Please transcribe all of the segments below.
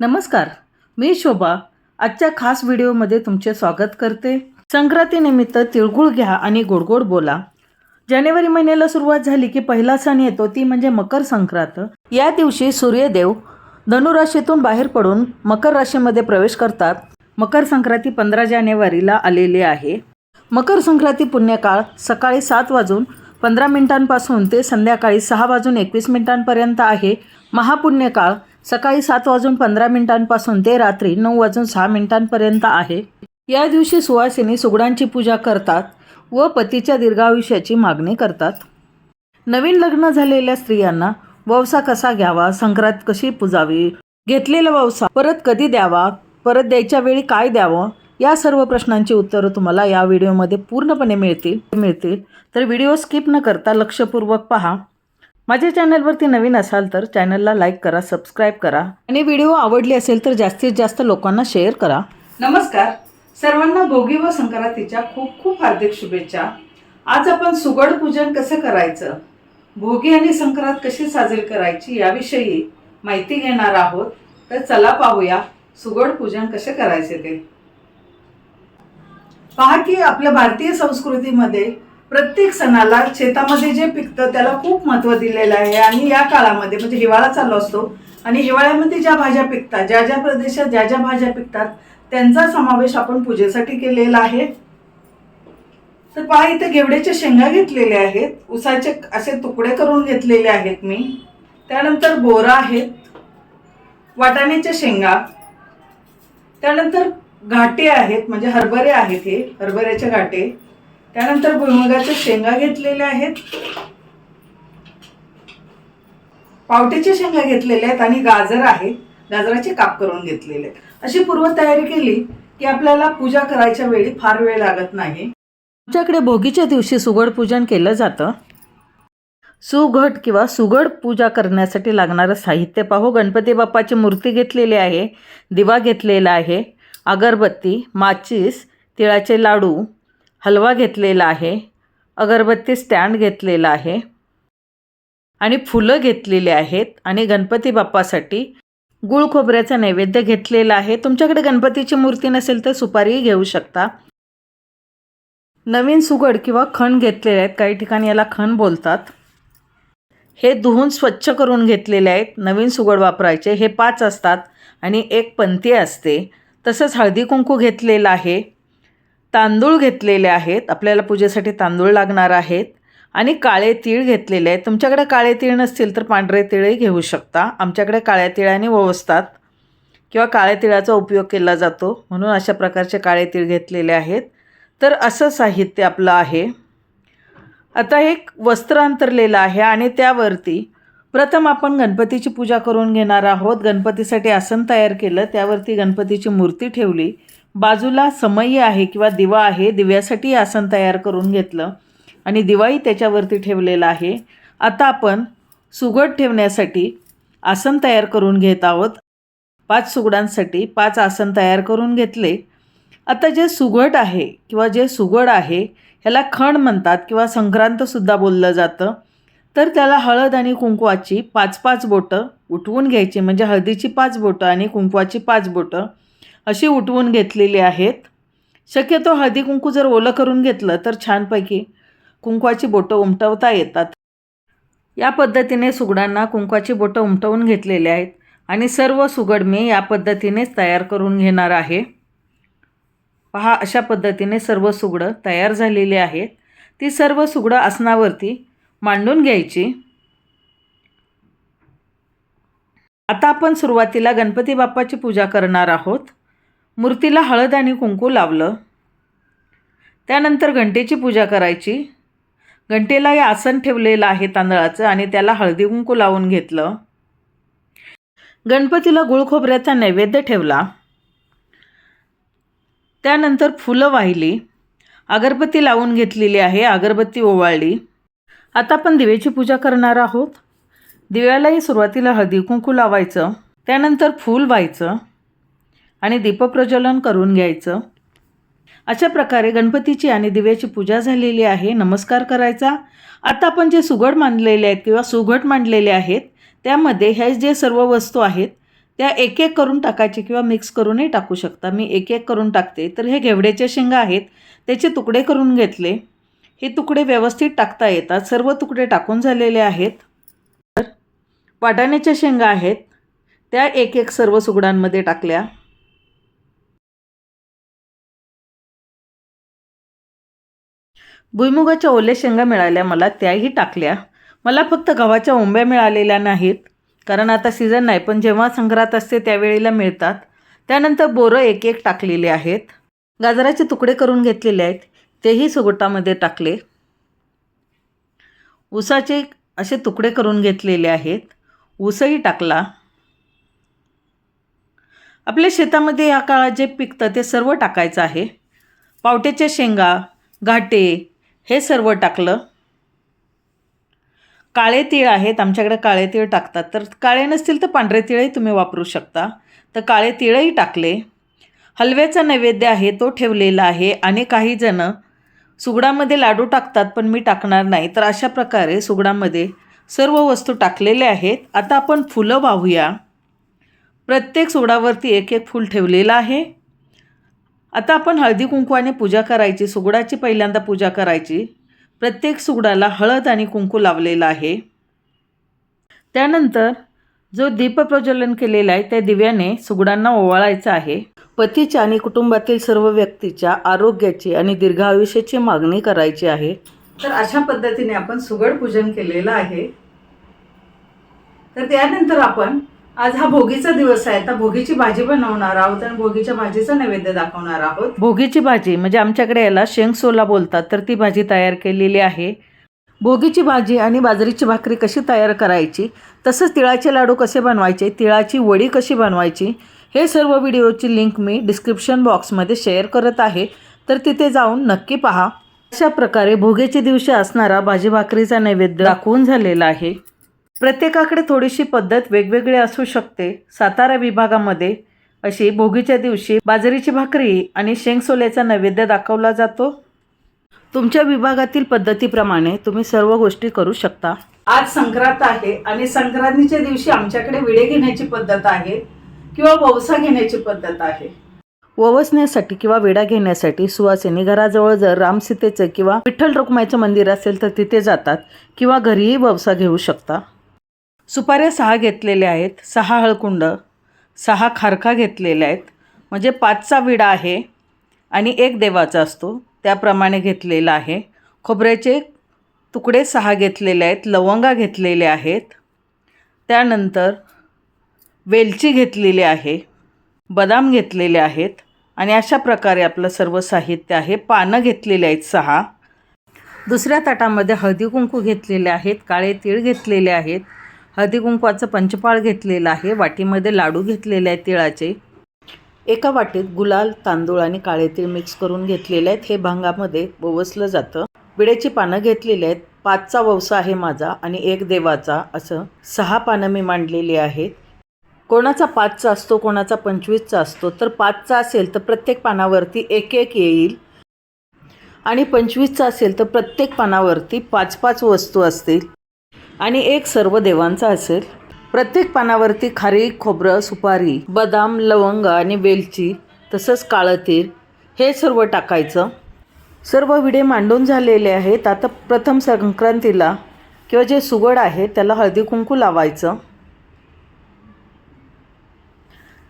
नमस्कार मी शोभा. आजच्या खास व्हिडिओमध्ये तुमचे स्वागत करते. संक्रांतीनिमित्त तिळगुळ घ्या आणि गोडगोड बोला. जानेवारी महिन्याला सुरुवात झाली की पहिला सण येतो ती म्हणजे मकर संक्रांत. या दिवशी सूर्यदेव धनुराशीतून बाहेर पडून मकर राशीमध्ये प्रवेश करतात. मकर संक्रांती पंधरा जानेवारीला आलेली आहे. मकर संक्रांती पुण्यकाळ सकाळी सात वाजून पंधरा मिनिटांपासून ते संध्याकाळी सहा वाजून एकवीस मिनिटांपर्यंत आहे. महापुण्यकाळ सकाळी सात वाजून पंधरा मिनिटांपासून ते रात्री नऊ वाजून सहा मिनिटांपर्यंत आहे. या दिवशी सुवासिनी सुगडांची पूजा करतात व पतीच्या दीर्घायुष्याची मागणी करतात. नवीन लग्न झालेल्या स्त्रियांना ववसा कसा घ्यावा संक्रांत कशी पुजावी घेतलेला ववसा परत कधी द्यावा परत द्यायच्या वेळी काय द्यावं या सर्व प्रश्नांची उत्तरं तुम्हाला या व्हिडिओमध्ये पूर्णपणे मिळतील मिळतील. तर व्हिडिओ स्किप न करता लक्षपूर्वक पहा. माझ्या चॅनलवरती नवीन असाल तर चॅनलला लाईक करा सबस्क्राईब करा. आणि व्हिडिओ आवडली असेल तर जास्तीत जास्त लोकांना शेअर करा. नमस्कार. सर्वांना भोगी व संक्रांतीच्या खूप खूप हार्दिक शुभेच्छा. आज आपण सुगड पूजन कसं करायचं? भोगी आणि संक्रांत कशी साजरी करायची याविषयी माहिती घेणार आहोत. तर चला पाहूया सुगड पूजन कसे करायचे ते. पहा की आपल्या भारतीय संस्कृतीमध्ये प्रत्येक सणाला शेतामध्ये जे पिकतं त्याला खूप महत्त्व दिलेलं आहे. आणि या काळामध्ये म्हणजे हिवाळा चालू असतो आणि हिवाळ्यामध्ये ज्या भाज्या पिकतात ज्या ज्या प्रदेशात ज्या ज्या भाज्या पिकतात त्यांचा समावेश आपण पूजेसाठी केलेला आहे. तर पहा इथे घेवड्याच्या शेंगा घेतलेल्या आहेत. उसाचे असे तुकडे करून घेतलेले आहेत मी. त्यानंतर बोरा आहेत. वाटाण्याच्या शेंगा. त्यानंतर घाटे आहेत म्हणजे हरभरे आहेत हे हरभऱ्याचे घाटे. त्यानंतर भुईमुगाच्या शेंगा घेतलेल्या आहेत. पावट्याच्या शेंगा घेतलेल्या आहेत आणि गाजर आहे. गाजराचे काप करून घेतलेले आहेत. अशी पूर्वतयारी केली की आपल्याला पूजा करायच्या वेळी फार वेळ लागत नाही. आमच्याकडे भोगीच्या दिवशी सुगड पूजन केलं जातं. सुघट किंवा सुगड पूजा करण्यासाठी लागणारं साहित्य पाहू. गणपती बाप्पाची मूर्ती घेतलेली आहे. दिवा घेतलेला आहे. अगरबत्ती माचीस तिळाचे लाडू हलवा घेतलेला आहे अगरबत्ती स्टँड घेतलेला आहे आणि फुलं घेतलेली आहेत आणि गणपती बाप्पासाठी गुळ खोबऱ्याचा नैवेद्य घेतलेला आहे. तुमच्याकडे गणपतीची मूर्ती नसेल तर सुपारीही घेऊ शकता. नवीन सुगड किंवा खण घेतलेले आहेत. काही ठिकाणी याला खण बोलतात. हे धुवून स्वच्छ करून घेतलेले आहेत. नवीन सुगड वापरायचे. हे पाच असतात आणि एक पंती असते. तसंच हळदी कुंकू घेतलेलं आहे. तांदूळ घेतलेले आहेत. आपल्याला पूजेसाठी तांदूळ लागणार आहेत. आणि काळे तीळ घेतलेले आहेत. तुमच्याकडे काळे तीळ नसतील तर पांढरे तिळही घेऊ शकता. आमच्याकडे काळ्या तिळाने ववसतात किंवा काळ्या तिळाचा उपयोग केला जातो. म्हणून अशा प्रकारचे काळे तीळ घेतलेले आहेत. तर असं साहित्य आपलं आहे. आता एक वस्त्र अंतरलेलं आहे आणि त्यावरती प्रथम आपण गणपतीची पूजा करून घेणार आहोत. गणपतीसाठी आसन तयार केलं. त्यावरती गणपतीची मूर्ती ठेवली. बाजूला समयी आहे किंवा दिवा आहे दिव्यासाठी आसन तयार करून घेतलं. आणि दिवाही त्याच्यावरती ठेवलेला आहे. आता आपण सुगड ठेवण्यासाठी आसन तयार करून घेत आहोत. पाच सुगडांसाठी पाच आसन तयार करून घेतले. आता जे सुगट आहे किंवा जे सुगड आहे ह्याला खण म्हणतात किंवा संक्रांतसुद्धा बोललं जातं. तर त्याला हळद आणि कुंकवाची पाच पाच बोटं उठवून घ्यायची म्हणजे हळदीची पाच बोटं आणि कुंकवाची पाच बोटं. अशी उठवून घेतलेली आहेत. शक्यतो हळदी कुंकू जर ओलं करून घेतलं तर छानपैकी कुंकवाची बोटं उमटवता येतात. या पद्धतीने सुगडांना कुंकवाची बोटं उमटवून घेतलेली आहेत आणि सर्व सुगड मी या पद्धतीनेच तयार करून घेणार आहे. पहा अशा पद्धतीने सर्व सुगडं तयार झालेली आहेत. ती सर्व सुगडं आसनावरती मांडून घ्यायची. आता आपण सुरुवातीला गणपती बाप्पाची पूजा करणार आहोत. मूर्तीला हळद आणि कुंकू लावलं. त्यानंतर घंटेची पूजा करायची. घंटेला हे आसन ठेवलेलं आहे तांदळाचं आणि त्याला हळदी कुंकू लावून घेतलं. गणपतीला गुळखोबऱ्याचा नैवेद्य ठेवला. त्यानंतर फुलं वाहिली. अगरबत्ती लावून घेतलेली आहे अगरबत्ती ओवाळली. आता आपण दिव्याची पूजा करणार आहोत. दिव्यालाही सुरुवातीला हळदी कुंकू लावायचं. त्यानंतर फूल व्हायचं. आणि दीपप्रज्वलन करून घ्यायचं. अशा प्रकारे गणपतीची आणि दिव्याची पूजा झालेली आहे. नमस्कार करायचा. आता आपण जे सुगड मांडलेले आहेत किंवा सुघट मांडलेले आहेत त्यामध्ये हे जे सर्व वस्तू आहेत त्या एक एक करून टाकायचे किंवा मिक्स करूनही टाकू शकता. मी एक एक करून टाकते. तर हे घेवड्याच्या शेंगा आहेत. त्याचे तुकडे करून घेतले. हे तुकडे व्यवस्थित टाकता येतात. सर्व तुकडे टाकून झालेले आहेत. तर वाटाण्याच्या शेंगा आहेत. त्या एक एक सर्व सुगडांमध्ये टाकल्या. भुईमुगाच्या ओल्या शेंगा मिळाल्या मला त्याही टाकल्या. मला फक्त गव्हाच्या ओंब्या मिळालेल्या नाहीत कारण आता सीझन नाही पण जेव्हा संक्रांत असते त्यावेळेला मिळतात. त्यानंतर बोरं एक एक टाकलेले आहेत. गाजराचे तुकडे करून घेतलेले आहेत तेही सुगोटामध्ये टाकले. ऊसाचे असे तुकडे करून घेतलेले आहेत. ऊसही टाकला. आपल्या शेतामध्ये या काळात जे पिकतं ते सर्व टाकायचं आहे. पावट्याच्या शेंगा घाटे हे सर्व टाकलं. काळे तीळ आहेत आमच्याकडे काळे तीळ टाकतात. तर काळे नसतील तर पांढरे तिळही तुम्ही वापरू शकता. तर काळे तिळही टाकले. हलव्याचा नैवेद्य आहे तो ठेवलेला आहे आणि काहीजणं सुगडामध्ये लाडू टाकतात पण मी टाकणार नाही. तर अशा प्रकारे सुगडामध्ये सर्व वस्तू टाकलेल्या आहेत. आता आपण फुलं वाहूया. प्रत्येक सुगडावरती एक एक फूल ठेवलेलं आहे. आता आपण हळदी कुंकवाने पूजा करायची सुगडाची पहिल्यांदा पूजा करायची. प्रत्येक सुगडाला हळद आणि कुंकू लावलेला आहे. त्यानंतर जो दीपप्रज्वलन केलेला आहे त्या दिव्याने सुगडांना ओवाळायचं आहे. पतीच्या आणि कुटुंबातील सर्व व्यक्तीच्या आरोग्याची आणि दीर्घायुष्याची मागणी करायची आहे. तर अशा पद्धतीने आपण सुगड पूजन केलेलं आहे. तर त्यानंतर आपण आज हा भोगीचा दिवस आहे. आता भोगीची भाजी बनवणार आहोत आणि भोगीच्या भाजीचा नैवेद्य दाखवणार आहोत. भोगीची भाजी म्हणजे आमच्याकडे याला शेंगसोला बोलतात तर ती भाजी तयार केलेली आहे. भोगीची भाजी आणि बाजरीची भाकरी कशी तयार करायची तसंच तिळाचे लाडू कसे बनवायचे तिळाची वडी कशी बनवायची हे सर्व व्हिडिओची लिंक मी डिस्क्रिप्शन बॉक्समध्ये शेअर करत आहे. तर तिथे जाऊन नक्की पहा. अशा प्रकारे भोगीच्या दिवशी असणारा भाजी भाकरीचा नैवेद्य दाखवून झालेला आहे. प्रत्येकाकडे थोडीशी पद्धत वेगवेगळी असू शकते. सातारा विभागामध्ये अशी भोगीच्या दिवशी बाजरीची भाकरी आणि शेंगसोल्याचा नैवेद्य दाखवला जातो. तुमच्या विभागातील पद्धतीप्रमाणे तुम्ही सर्व गोष्टी करू शकता. आज संक्रांत आहे आणि संक्रांतीच्या दिवशी आमच्याकडे विडे घेण्याची पद्धत आहे किंवा ववसा घेण्याची पद्धत आहे. ववसण्यासाठी किंवा विडा घेण्यासाठी सुवासिनी घराजवळ जर रामसीतेचं किंवा विठ्ठल रुक्मायचं मंदिर असेल तर तिथे जातात किंवा घरीही ववसा घेऊ शकता. सुपाऱ्या सहा घेतलेल्या आहेत सहा हळकुंड सहा खारखा घेतलेल्या आहेत. म्हणजे पाचचा विडा आहे आणि एक देवाचा असतो त्याप्रमाणे घेतलेला आहे. खोबऱ्याचे तुकडे सहा घेतलेले आहेत लवंगा घेतलेले आहेत. त्यानंतर वेलची घेतलेली आहे बदाम घेतलेले आहेत आणि अशा प्रकारे आपलं सर्व साहित्य आहे. पानं घेतलेले आहेत सहा. दुसऱ्या ताटामध्ये हळदी कुंकू घेतलेले आहेत काळे तीळ घेतलेले आहेत. हळदी कुंकवाचं पंचपाळ घेतलेलं आहे. वाटीमध्ये लाडू घेतलेले आहेत तिळाचे. एका वाटीत गुलाल तांदूळ आणि काळे तीळ मिक्स करून घेतलेले आहेत. हे भांगामध्ये ववसलं जातं. विड्याची पानं घेतलेली आहेत. पाचचा ववसा आहे माझा आणि एक देवाचा. असं सहा पानं मी मांडलेली आहेत. कोणाचा पाचचा असतो कोणाचा पंचवीसचा असतो. तर पाचचा असेल तर प्रत्येक पानावरती एक एक येईल. आणि पंचवीसचा असेल तर प्रत्येक पानावरती पाच पाच वस्तू असतील. आणि एक सर्व देवांचा असेल. प्रत्येक पानावरती खारी खोबरं सुपारी बदाम लवंग आणि वेलची तसंच काळं तीर हे सर्व टाकायचं. सर्व विडे मांडून झालेले आहेत. आता प्रथम संक्रांतीला किंवा जे सुगड आहे त्याला हळदी कुंकू लावायचं.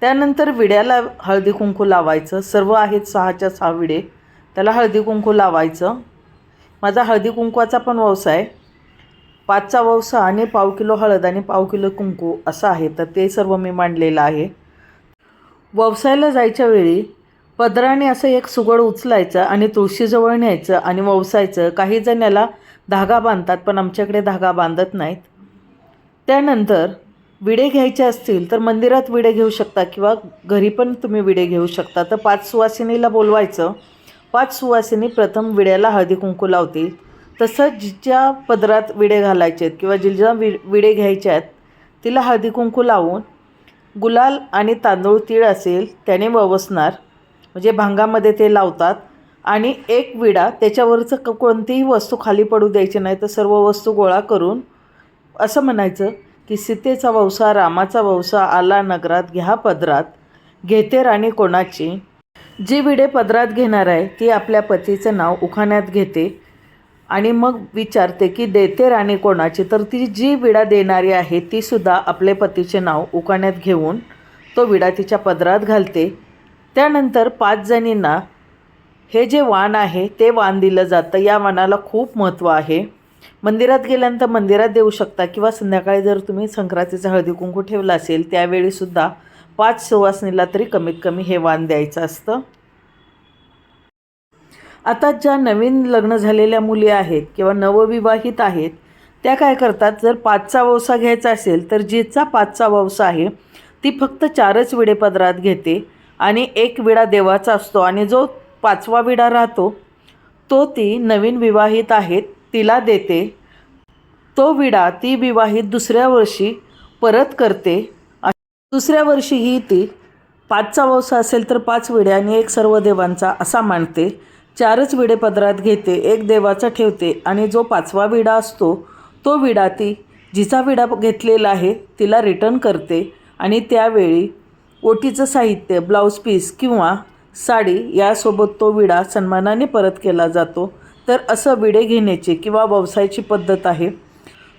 त्यानंतर विड्याला हळदी कुंकू लावायचं. सर्व आहेत सहाच्या सहा विडे. त्याला हळदी कुंकू लावायचं. माझा हळदी कुंकवाचा पण व्यवसाय पाचचा ववसा आणि पाव किलो हळद आणि पाव किलो कुंकू असं आहे तर ते सर्व मी मांडलेलं आहे. व्यवसायाला जायच्या वेळी पदराने असं एक सुगड उचलायचं आणि तुळशीजवळ न्यायचं आणि ववसायचं. काही जण याला धागा बांधतात पण आमच्याकडे धागा बांधत नाहीत. त्यानंतर विडे घ्यायचे असतील तर मंदिरात विडे घेऊ शकता किंवा घरी पण तुम्ही विडे घेऊ शकता. तर पाच सुवासिनीला बोलवायचं. पाच सुवासिनी प्रथम विड्याला हळदी कुंकू लावतील. तसंच जिच्या पदरात विडे घालायचे आहेत किंवा जिच्या वि विडे घ्यायच्या आहेत तिला हळदी कुंकू लावून गुलाल आणि तांदूळ तीळ असेल त्याने ववसणार. म्हणजे भांगामध्ये ते लावतात. आणि एक विडा त्याच्यावरचं क कोणतीही वस्तू खाली पडू द्यायची नाही तर सर्व वस्तू गोळा करून असं म्हणायचं की सीतेचा वंसा रामाचा वंसा आला नगरात घ्या पदरात. घेते राणी कोणाची? जी विडे पदरात घेणार आहे ती आपल्या पतीचं नाव उखाण्यात घेते. आणि मग विचारते की देते राणी कोणाची? तर ती जी विडा देणारी आहे तीसुद्धा आपले पतीचे नाव उकाण्यात घेऊन तो विडा तिच्या पदरात घालते. त्यानंतर पाच जणींना हे जे वाण आहे ते वाण दिलं जातं. या वाणाला खूप महत्त्व आहे. मंदिरात गेल्यानंतर मंदिरात देऊ शकता किंवा संध्याकाळी जर तुम्ही संक्रांतीचा हळदी कुंकू ठेवला असेल त्यावेळीसुद्धा पाच सुवासनीला तरी कमीत कमी हे वाण द्यायचं असतं. आता ज्या नवीन लग्न झालेल्या मुली आहेत किंवा नवविवाहित आहेत त्या काय करतात? जर पाचचा ववसा घ्यायचा असेल तर जिचा पाचचा ववसा आहे ती फक्त चारच विडे पदरात घेते आणि एक विडा देवाचा असतो आणि जो पाचवा विडा राहतो तो ती नवीन विवाहित आहेत तिला देते. तो विडा ती विवाहित दुसऱ्या वर्षी परत करते. दुसऱ्या वर्षीही ती पाचचा वंसा असेल तर पाच विड्या आणि एक सर्व देवांचा असा मानते. चारच विडे पदरात घेते एक देवाचा ठेवते आणि जो पाचवा विडा असतो तो विडा ती जिचा विडा घेतलेला आहे तिला रिटर्न करते आणि त्यावेळी ओटीचं साहित्य ब्लाऊज पीस किंवा साडी यासोबत तो विडा सन्मानाने परत केला जातो. तर असं विडे घेण्याची किंवा व्यवसायाची पद्धत आहे.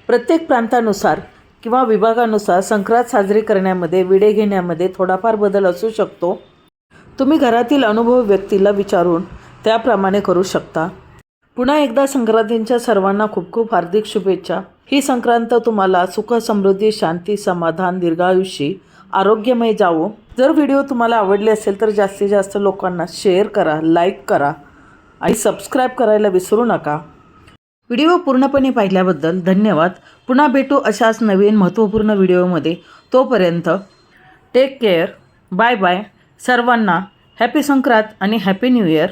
प्रत्येक प्रांतानुसार किंवा विभागानुसार संक्रांत साजरी करण्यामध्ये विडे घेण्यामध्ये थोडाफार बदल असू शकतो. तुम्ही घरातील अनुभव व्यक्तीला विचारून त्याप्रमाणे करू शकता. पुन्हा एकदा संक्रांतींच्या सर्वांना खूप खूप हार्दिक शुभेच्छा. ही संक्रांत तुम्हाला सुख समृद्धी शांती समाधान दीर्घायुषी आरोग्यमय जावो. जर व्हिडिओ तुम्हाला आवडले असेल तर जास्तीत जास्त लोकांना शेअर करा लाईक करा आणि सबस्क्राईब करायला विसरू नका. व्हिडिओ पूर्णपणे पाहिल्याबद्दल धन्यवाद. पुन्हा भेटू अशाच नवीन महत्त्वपूर्ण व्हिडिओमध्ये. तोपर्यंत टेक केअर बाय बाय सर्वांना हॅपी संक्रांत आणि हॅपी न्यू इयर